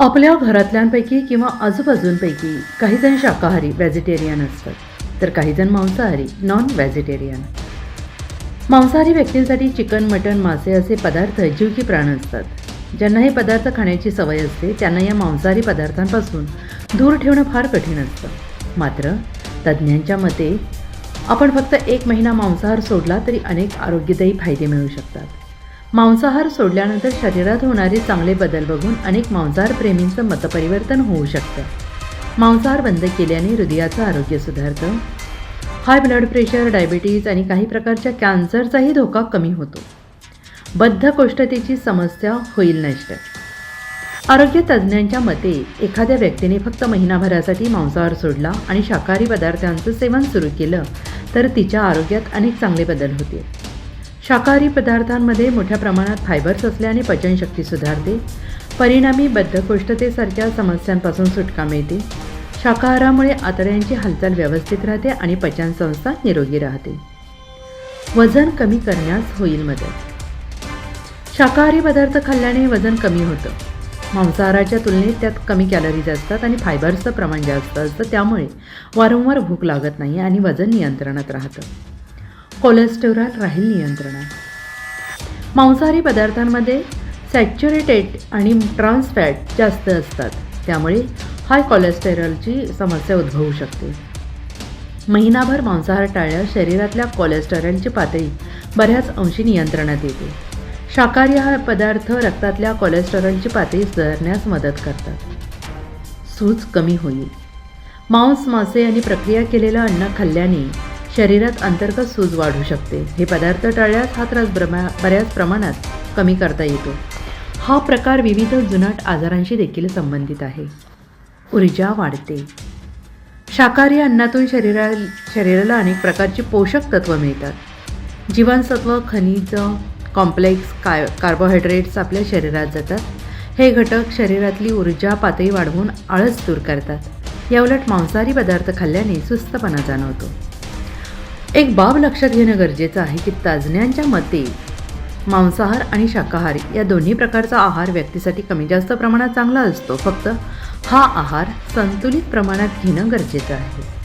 आपल्या घरातल्यांपैकी किंवा आजूबाजूंपैकी काही जण शाकाहारी व्हेजिटेरियन असतात तर काही जण मांसाहारी नॉन व्हेजिटेरियन मांसाहारी व्यक्तींसाठी चिकन मटण मासे असे पदार्थ जीव की प्राण असतात. ज्यांना हे पदार्थ खाण्याची सवय असते त्यांना या मांसाहारी पदार्थांपासून दूर ठेवणं फार कठीण असतं. मात्र तज्ज्ञांच्या मते आपण फक्त एक महिना मांसाहार सोडला तरी अनेक आरोग्यदायी फायदे मिळू शकतात. मांसाहार सोडल्यानंतर शरीरात होणारे चांगले बदल बघून अनेक मांसाहार प्रेमींचं मतपरिवर्तन होऊ शकतं. मांसाहार बंद केल्याने हृदयाचं आरोग्य सुधारतं. हाय ब्लड प्रेशर डायबिटीज आणि काही प्रकारच्या कॅन्सरचाही धोका कमी होतो. बद्धकोष्ठतेची समस्या होईल नष्ट. आरोग्य तज्ज्ञांच्या मते एखाद्या व्यक्तीने फक्त महिनाभरासाठी मांसाहार सोडला आणि शाकाहारी पदार्थांचं सेवन सुरू केलं तर तिच्या आरोग्यात अनेक चांगले बदल होतील. शाकाहारी पदार्थांमध्ये मोठ्या प्रमाणात फायबर्स असल्याने पचनशक्ती सुधारते. परिणामी बद्धकोष्ठतेसारख्या समस्यांपासून सुटका मिळते. शाकाहारामुळे आतड्यांची हालचाल व्यवस्थित राहते आणि पचनसंस्था निरोगी राहते. वजन कमी करण्यास होईल मदत. शाकाहारी पदार्थ खाल्ल्याने वजन कमी होतं. मांसाहाराच्या तुलनेत त्यात कमी कॅलरीज असतात आणि फायबर्सचं प्रमाण जास्त असतं त्यामुळे वारंवार भूक लागत नाही आणि वजन नियंत्रणात राहतं. कोलेस्टेरॉल राहील नियंत्रणात. मांसाहारी पदार्थांमध्ये सॅच्युरेटेड आणि ट्रान्सफॅट जास्त असतात. त्यामुळे हाय कोलेस्टेरॉलची समस्या उद्भवू शकते. महिनाभर मांसाहार टाळल्यास शरीरातल्या कोलेस्टेरॉलची पातळी बऱ्याच अंशी नियंत्रणात येते. शाकाहारी हा पदार्थ रक्तातल्या कोलेस्टेरॉलची पातळी सुधारण्यास मदत करतात. सूज कमी होईल. मांस मासे आणि प्रक्रिया केलेलं अन्न खाल्ल्याने शरीरात अंतर्गत सूज वाढू शकते. हे पदार्थ टाळल्यास हा त्रास ब्रमा बऱ्याच प्रमाणात कमी करता येतो. हा प्रकार विविध जुनाट आजारांशी देखील संबंधित आहे. ऊर्जा वाढते. शाकाहारी अन्नातून शरीरा शरीराला अनेक प्रकारची पोषक तत्त्व मिळतात. जीवनसत्व खनिज कॉम्प्लेक्स काय कार्बोहायड्रेट्स आपल्या शरीरात जातात. हे घटक शरीरातली ऊर्जा पातळी वाढवून आळस दूर करतात. याउलट मांसाहारी पदार्थ खाल्ल्याने सुस्तपणा जाणवतो. एक बाब लक्षात घेणं गरजेचं आहे की तज्ज्ञांच्या मते मांसाहार आणि शाकाहारी या दोन्ही प्रकारचा आहार व्यक्तीसाठी कमी जास्त प्रमाणात चांगला असतो. फक्त हा आहार संतुलित प्रमाणात घेणं गरजेचं आहे.